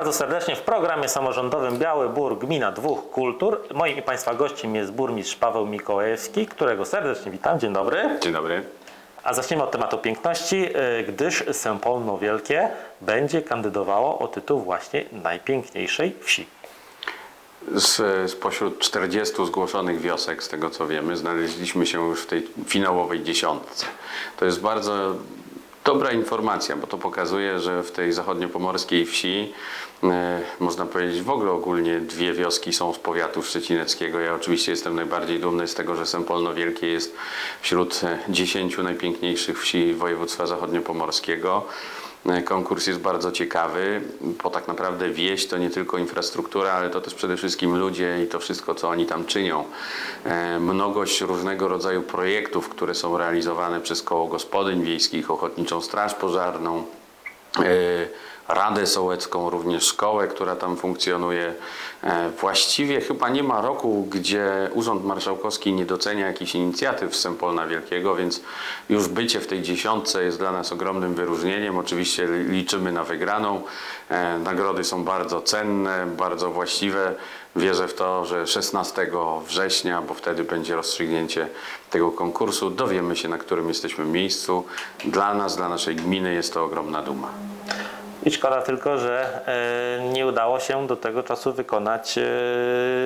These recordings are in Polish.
Bardzo serdecznie w programie samorządowym Biały Bór Gmina Dwóch Kultur. Moim i Państwa gościem jest burmistrz Paweł Mikołajewski, którego serdecznie witam. Dzień dobry. Dzień dobry. A zaczniemy od tematu piękności, y, gdyż Sępolno Wielkie będzie kandydowało o tytuł właśnie najpiękniejszej wsi. Z, spośród 40 zgłoszonych wiosek, z tego co wiemy, znaleźliśmy się już w tej finałowej dziesiątce. To jest bardzo dobra informacja, bo to pokazuje, że w tej zachodniopomorskiej wsi, e, można powiedzieć w ogóle ogólnie dwie wioski są z powiatu szczecineckiego. Ja oczywiście jestem najbardziej dumny z tego, że Sępolno Wielkie jest wśród e, 10 najpiękniejszych wsi województwa zachodniopomorskiego. E, Konkurs jest bardzo ciekawy, bo tak naprawdę wieś to nie tylko infrastruktura, ale to też przede wszystkim ludzie i to wszystko, co oni tam czynią. E, Mnogość różnego rodzaju projektów, które są realizowane przez Koło Gospodyń Wiejskich, Ochotniczą Straż Pożarną, e, Radę Sołecką, również szkołę, która tam funkcjonuje. E, Właściwie chyba nie ma roku, gdzie Urząd Marszałkowski nie docenia jakichś inicjatyw z Sępolna Wielkiego, więc już bycie w tej dziesiątce jest dla nas ogromnym wyróżnieniem. Oczywiście liczymy na wygraną. E, Nagrody są bardzo cenne, bardzo właściwe. Wierzę w to, że 16 września, bo wtedy będzie rozstrzygnięcie tego konkursu, dowiemy się, na którym jesteśmy miejscu. Dla nas, dla naszej gminy jest to ogromna duma. I szkoda tylko, że e, nie udało się do tego czasu wykonać e,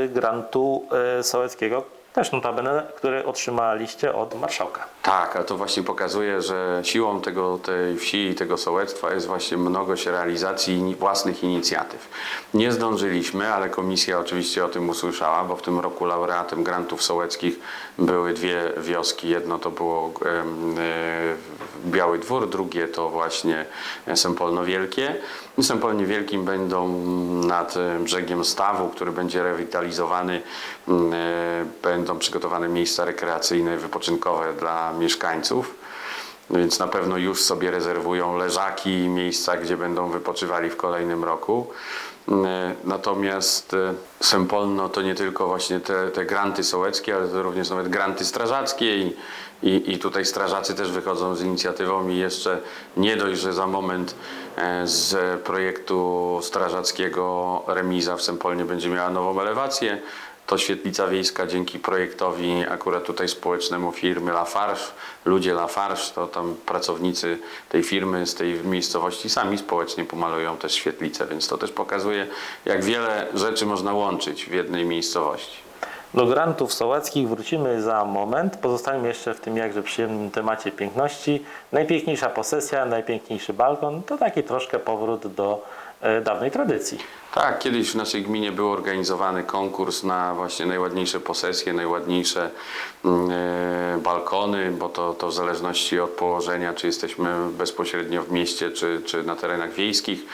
grantu e, sołeckiego, też notabene, który otrzymaliście od marszałka. Tak, a to właśnie pokazuje, że siłą tego, tej wsi i tego sołectwa jest właśnie mnogość realizacji własnych inicjatyw. Nie zdążyliśmy, ale komisja oczywiście o tym usłyszała, bo w tym roku laureatem grantów sołeckich były dwie wioski. Jedno to było e, Biały Dwór, drugie to właśnie Sępolno Wielkie. W Sępolnie Wielkim będą nad e, brzegiem stawu, który będzie rewitalizowany, e, będą przygotowane miejsca rekreacyjne, wypoczynkowe dla mieszkańców. Więc na pewno już sobie rezerwują leżaki i miejsca, gdzie będą wypoczywali w kolejnym roku. E, Natomiast e, Sępolno to nie tylko właśnie te, te granty sołeckie, ale to również nawet granty strażackie i, i, i tutaj strażacy też wychodzą z inicjatywą i jeszcze nie dość, że za moment e, z projektu strażackiego remiza w Sępolnie będzie miała nową elewację, to świetlica wiejska dzięki projektowi akurat tutaj społecznemu firmy Lafarge, ludzie Lafarge, to tam pracownicy tej firmy z tej miejscowości sami społecznie pomalują też świetlicę, więc to też pokazuje jak wiele rzeczy można łączyć w jednej miejscowości. Do grantów sołeckich wrócimy za moment. Pozostańmy jeszcze w tym jakże przyjemnym temacie piękności. Najpiękniejsza posesja, najpiękniejszy balkon to taki troszkę powrót do dawnej tradycji. Tak, kiedyś w naszej gminie był organizowany konkurs na właśnie najładniejsze posesje, najładniejsze mm, e, balkony, bo to, to w zależności od położenia, czy jesteśmy bezpośrednio w mieście, czy, czy na terenach wiejskich.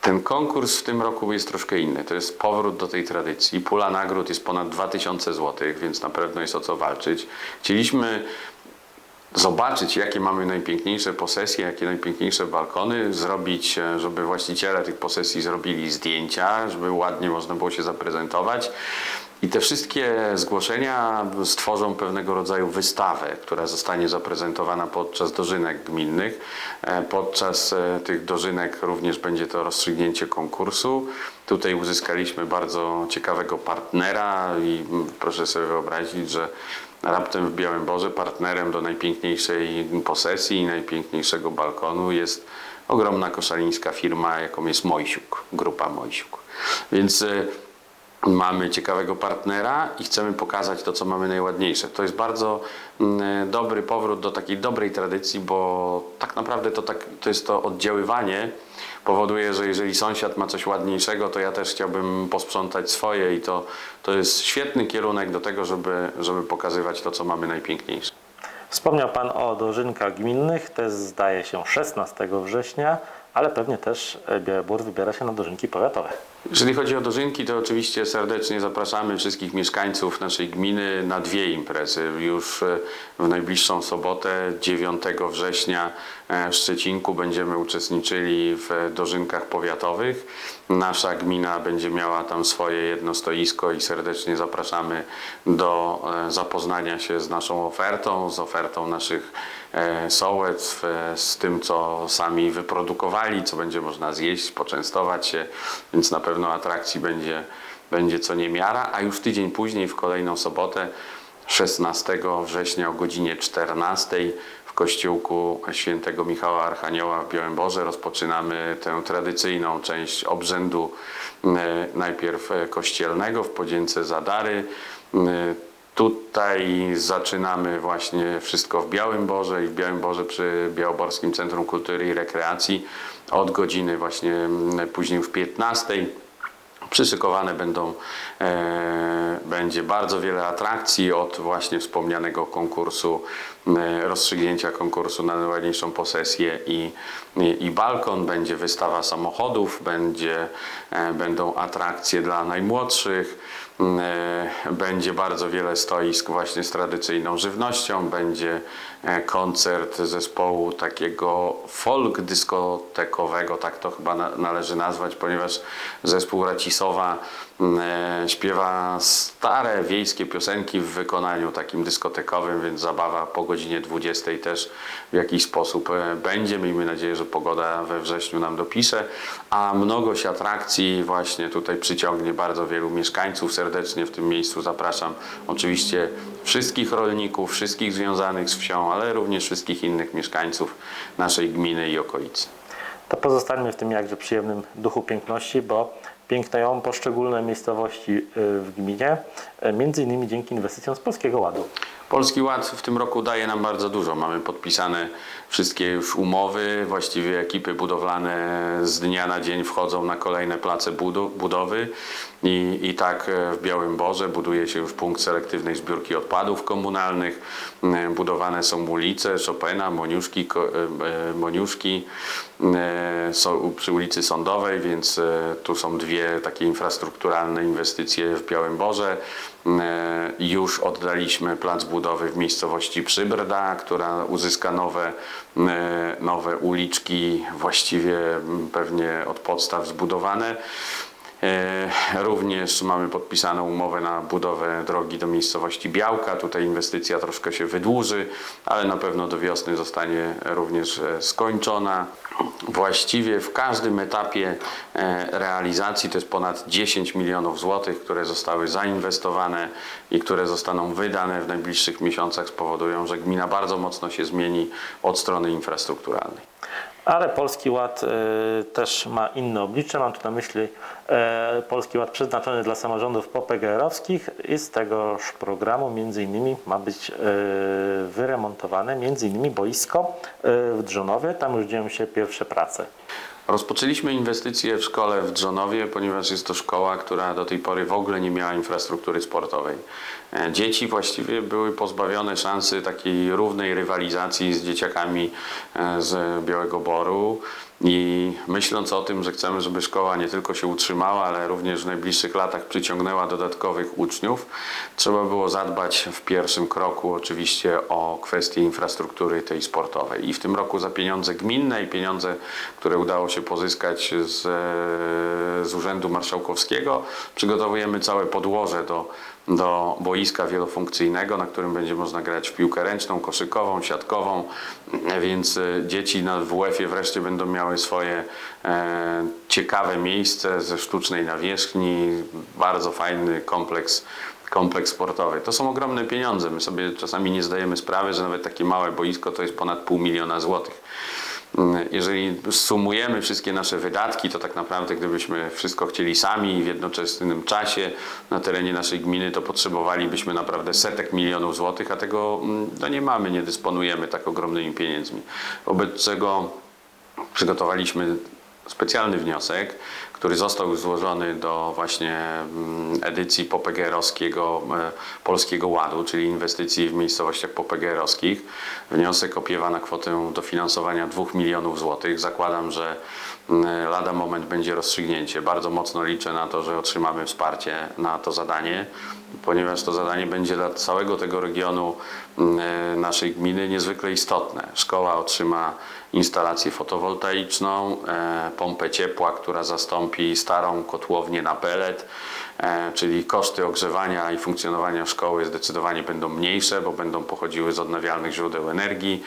Ten konkurs w tym roku jest troszkę inny. To jest powrót do tej tradycji. Pula nagród jest ponad 2000 zł, więc na pewno jest o co walczyć. Chcieliśmy zobaczyć, jakie mamy najpiękniejsze posesje, jakie najpiękniejsze balkony, zrobić, e, żeby właściciele tych posesji zrobili zdjęcia, żeby ładnie można było się zaprezentować. I te wszystkie zgłoszenia stworzą pewnego rodzaju wystawę, która zostanie zaprezentowana podczas dożynek gminnych. E, Podczas e, tych dożynek również będzie to rozstrzygnięcie konkursu. Tutaj uzyskaliśmy bardzo ciekawego partnera i proszę sobie wyobrazić, że raptem w Białym Borze partnerem do najpiękniejszej posesji i najpiękniejszego balkonu jest ogromna koszalińska firma, jaką jest Mojsiuk, grupa Mojsiuk. Więc e, mamy ciekawego partnera i chcemy pokazać to, co mamy najładniejsze. To jest bardzo mm, dobry powrót do takiej dobrej tradycji, bo tak naprawdę to, tak, to jest to oddziaływanie powoduje, że jeżeli sąsiad ma coś ładniejszego, to ja też chciałbym posprzątać swoje i to, to jest świetny kierunek do tego, żeby, żeby pokazywać to, co mamy najpiękniejsze. Wspomniał Pan o dożynkach gminnych, to jest zdaje się 16 września, ale pewnie też e, Białybór wybiera się na dożynki powiatowe. Jeżeli chodzi o dożynki, to oczywiście serdecznie zapraszamy wszystkich mieszkańców naszej gminy na dwie imprezy. Już e, w najbliższą sobotę, 9 września e, w Szczecinku będziemy uczestniczyli w dożynkach powiatowych. Nasza gmina będzie miała tam swoje jedno stoisko i serdecznie zapraszamy do e, zapoznania się z naszą ofertą, z ofertą naszych e, sołectw, e, z tym, co sami wyprodukowali, co będzie można zjeść, poczęstować się, więc na pewno atrakcji będzie, będzie co niemiara, a już tydzień później, w kolejną sobotę, 16 września o godzinie 14 w kościółku świętego Michała Archanioła w Białymborze rozpoczynamy tę tradycyjną część obrzędu e, najpierw e, kościelnego w podzięce za dary. E, Tutaj zaczynamy właśnie wszystko w Białym Borze i w Białym Borze przy Białoborskim Centrum Kultury i Rekreacji od godziny właśnie później w 15. Przyszykowane będą, e, będzie bardzo wiele atrakcji od właśnie wspomnianego konkursu, e, rozstrzygnięcia konkursu na najładniejszą posesję i, i, i balkon, będzie wystawa samochodów, będzie, e, będą atrakcje dla najmłodszych, e, będzie bardzo wiele stoisk właśnie z tradycyjną żywnością, będzie koncert zespołu takiego folk dyskotekowego, tak to chyba na, należy nazwać, ponieważ zespół Racisowa m, e, śpiewa stare wiejskie piosenki w wykonaniu takim dyskotekowym, więc zabawa po godzinie 20 też w jakiś sposób e, będzie. Miejmy nadzieję, że pogoda we wrześniu nam dopisze, a mnogość atrakcji właśnie tutaj przyciągnie bardzo wielu mieszkańców. Serdecznie w tym miejscu zapraszam oczywiście wszystkich rolników, wszystkich związanych z wsią, ale również wszystkich innych mieszkańców naszej gminy i okolicy. To pozostańmy w tym jakże przyjemnym duchu piękności, bo pięknają poszczególne miejscowości y, w gminie, y, między innymi dzięki inwestycjom z Polskiego Ładu. Polski Ład w tym roku daje nam bardzo dużo. Mamy podpisane wszystkie już umowy, właściwie ekipy budowlane z dnia na dzień wchodzą na kolejne place budowy i, i tak e, w Białym Borze buduje się już punkt selektywnej zbiórki odpadów komunalnych, E, budowane są ulice Chopina, Moniuszki, e, Moniuszki e, są przy ulicy Sądowej, więc tu są dwie takie infrastrukturalne inwestycje w Białym Borze. E, Już oddaliśmy plac budowy w miejscowości Przybrda, która uzyska nowe, e, nowe uliczki, właściwie m, pewnie od podstaw zbudowane. E, Również mamy podpisaną umowę na budowę drogi do miejscowości Białka. Tutaj inwestycja troszkę się wydłuży, ale na pewno do wiosny zostanie również e, skończona. Właściwie w każdym etapie e, realizacji to jest ponad 10 milionów złotych, które zostały zainwestowane i które zostaną wydane w najbliższych miesiącach spowodują, że gmina bardzo mocno się zmieni od strony infrastrukturalnej. Ale Polski Ład y, też ma inne oblicze. Mam tu na myśli e, Polski Ład przeznaczony dla samorządów PPGR-owskich i z tegoż programu między innymi ma być e, wyremontowane między innymi boisko e, w Drzonowie. Tam już dzieją się pierwsze prace. Rozpoczęliśmy inwestycje w szkole w Drzonowie, ponieważ jest to szkoła, która do tej pory w ogóle nie miała infrastruktury sportowej. E, Dzieci właściwie były pozbawione szansy takiej równej rywalizacji z dzieciakami e, z Białego Boru. I myśląc o tym, że chcemy, żeby szkoła nie tylko się utrzymała, ale również w najbliższych latach przyciągnęła dodatkowych uczniów, trzeba było zadbać w pierwszym kroku oczywiście o kwestię infrastruktury tej sportowej. I w tym roku za pieniądze gminne i pieniądze, które udało się pozyskać z, e, z Urzędu Marszałkowskiego, przygotowujemy całe podłoże do do boiska wielofunkcyjnego, na którym będzie można grać w piłkę ręczną, koszykową, siatkową, więc e, dzieci na WF-ie wreszcie będą miały swoje e, ciekawe miejsce ze sztucznej nawierzchni, bardzo fajny kompleks kompleks sportowy. To są ogromne pieniądze. My sobie czasami nie zdajemy sprawy, że nawet takie małe boisko to jest ponad pół miliona złotych. Mm, Jeżeli sumujemy wszystkie nasze wydatki, to tak naprawdę gdybyśmy wszystko chcieli sami w jednoczesnym czasie na terenie naszej gminy, to potrzebowalibyśmy naprawdę setek milionów złotych, a tego mm, no nie mamy, nie dysponujemy tak ogromnymi pieniędzmi. Wobec czego przygotowaliśmy specjalny wniosek, który został złożony do właśnie mm, edycji POPGR-owskiego e, Polskiego Ładu, czyli inwestycji w miejscowościach POPGR-owskich. Wniosek opiewa na kwotę dofinansowania 2 milionów złotych. Zakładam, że mm, lada moment będzie rozstrzygnięcie. Bardzo mocno liczę na to, że otrzymamy wsparcie na to zadanie, ponieważ to zadanie będzie dla całego tego regionu mm, e, naszej gminy niezwykle istotne. Szkoła otrzyma instalację fotowoltaiczną, e, pompę ciepła, która zastąpi starą kotłownię na pelet, e, czyli koszty ogrzewania i funkcjonowania szkoły zdecydowanie będą mniejsze, bo będą pochodziły z odnawialnych źródeł energii.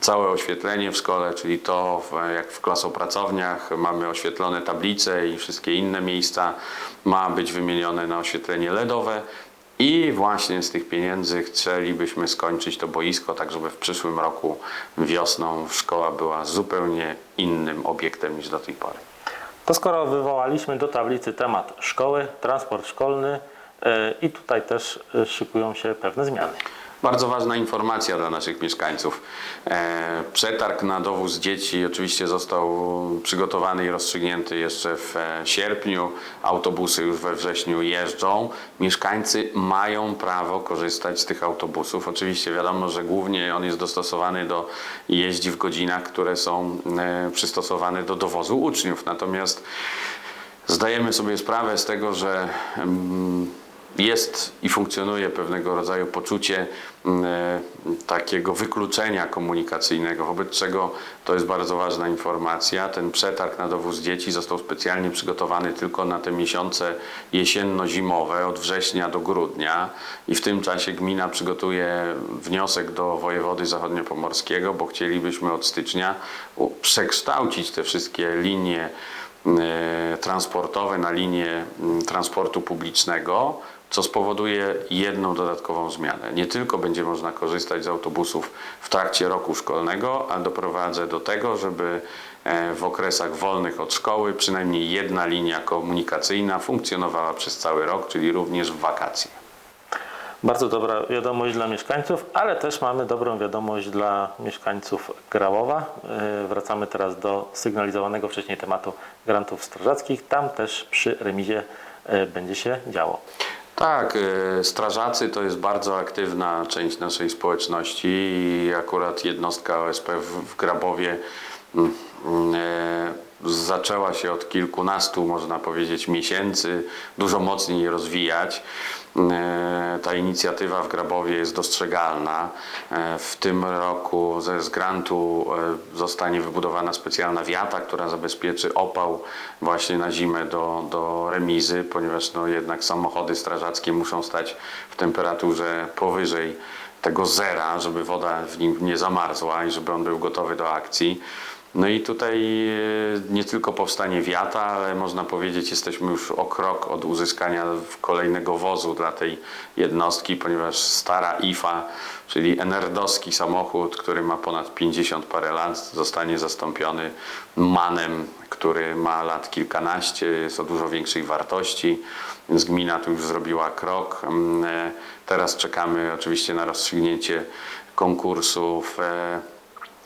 Całe oświetlenie w szkole, czyli to jak w klasopracowniach mamy oświetlone tablice i wszystkie inne miejsca, ma być wymienione na oświetlenie LEDowe. I właśnie z tych pieniędzy chcielibyśmy skończyć to boisko, tak żeby w przyszłym roku wiosną szkoła była zupełnie innym obiektem niż do tej pory. To skoro wywołaliśmy do tablicy temat szkoły, transport szkolny e, i tutaj też szykują się pewne zmiany. Bardzo ważna informacja dla naszych mieszkańców. E, Przetarg na dowóz dzieci oczywiście został przygotowany i rozstrzygnięty jeszcze w e, sierpniu. Autobusy już we wrześniu jeżdżą. Mieszkańcy mają prawo korzystać z tych autobusów. Oczywiście wiadomo, że głównie on jest dostosowany do jeździ w godzinach, które są e, przystosowane do dowozu uczniów. Natomiast zdajemy sobie sprawę z tego, że mm, jest i funkcjonuje pewnego rodzaju poczucie mm, e, takiego wykluczenia komunikacyjnego, wobec czego to jest bardzo ważna informacja. Ten przetarg na dowóz dzieci został specjalnie przygotowany tylko na te miesiące jesienno-zimowe, od września do grudnia i w tym czasie gmina przygotuje wniosek do wojewody zachodniopomorskiego, bo chcielibyśmy od stycznia przekształcić te wszystkie linie transportowe na linie transportu publicznego, co spowoduje jedną dodatkową zmianę. Nie tylko będzie można korzystać z autobusów w trakcie roku szkolnego, a doprowadzę do tego, żeby e, w okresach wolnych od szkoły przynajmniej jedna linia komunikacyjna funkcjonowała przez cały rok, czyli również w wakacje. Bardzo dobra wiadomość dla mieszkańców, ale też mamy dobrą wiadomość dla mieszkańców Grałowa. E, Wracamy teraz do sygnalizowanego wcześniej tematu grantów strażackich. Tam też przy remizie e, będzie się działo. Tak, e, strażacy to jest bardzo aktywna część naszej społeczności i akurat jednostka OSP w, Grabowie zaczęła się od kilkunastu, można powiedzieć, miesięcy dużo mocniej rozwijać. E, Ta inicjatywa w Grabowie jest dostrzegalna. E, W tym roku z grantu e, zostanie wybudowana specjalna wiata, która zabezpieczy opał właśnie na zimę do, do remizy, ponieważ no jednak samochody strażackie muszą stać w temperaturze powyżej tego zera, żeby woda w nim nie zamarzła i żeby on był gotowy do akcji. No i tutaj e, nie tylko powstanie wiata, ale można powiedzieć, jesteśmy już o krok od uzyskania kolejnego wozu dla tej jednostki, ponieważ stara IFA, czyli enerdowski samochód, który ma ponad 50 parę lat, zostanie zastąpiony manem, który ma lat kilkanaście, jest o dużo większej wartości, więc gmina tu już zrobiła krok. Mm, e, Teraz czekamy oczywiście na rozstrzygnięcie konkursów e,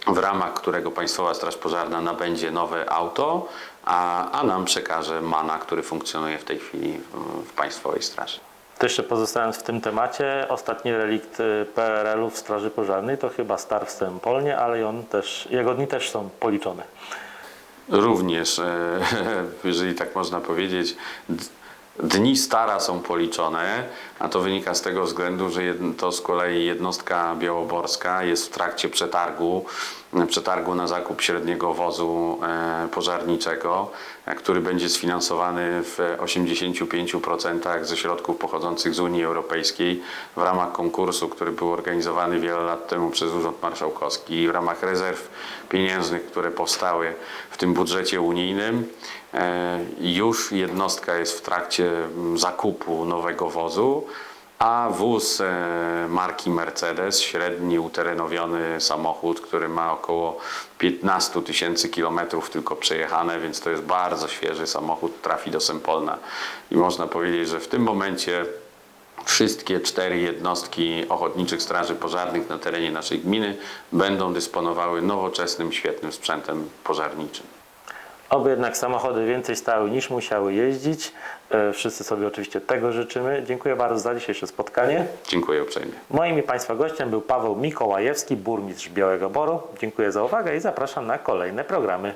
w ramach którego Państwowa Straż Pożarna nabędzie nowe auto, a, a nam przekaże MANA, który funkcjonuje w tej chwili w, Państwowej Straży. To jeszcze pozostając w tym temacie, ostatni relikt e, PRL-u w Straży Pożarnej to chyba star w Stępolnie, ale on też, jego dni też są policzone. Również, e, jeżeli tak można powiedzieć, dni stara są policzone, a to wynika z tego względu, że to z kolei jednostka białoborska jest w trakcie przetargu, przetargu na zakup średniego wozu e, pożarniczego, e, który będzie sfinansowany w 85% ze środków pochodzących z Unii Europejskiej w ramach konkursu, który był organizowany wiele lat temu przez Urząd Marszałkowski i w ramach rezerw pieniężnych, które powstały w tym budżecie unijnym. E, Już jednostka jest w trakcie zakupu nowego wozu, a wóz e, marki Mercedes, średni uterenowiony samochód, który ma około 15 tysięcy kilometrów tylko przejechane, więc to jest bardzo świeży samochód, trafi do Sempolna. I można powiedzieć, że w tym momencie wszystkie cztery jednostki ochotniczych straży pożarnych na terenie naszej gminy będą dysponowały nowoczesnym, świetnym sprzętem pożarniczym. Oby jednak samochody więcej stały niż musiały jeździć. E, Wszyscy sobie oczywiście tego życzymy. Dziękuję bardzo za dzisiejsze spotkanie. Dziękuję uprzejmie. Moim i Państwa gościem był Paweł Mikołajewski, burmistrz Białego Boru. Dziękuję za uwagę i zapraszam na kolejne programy.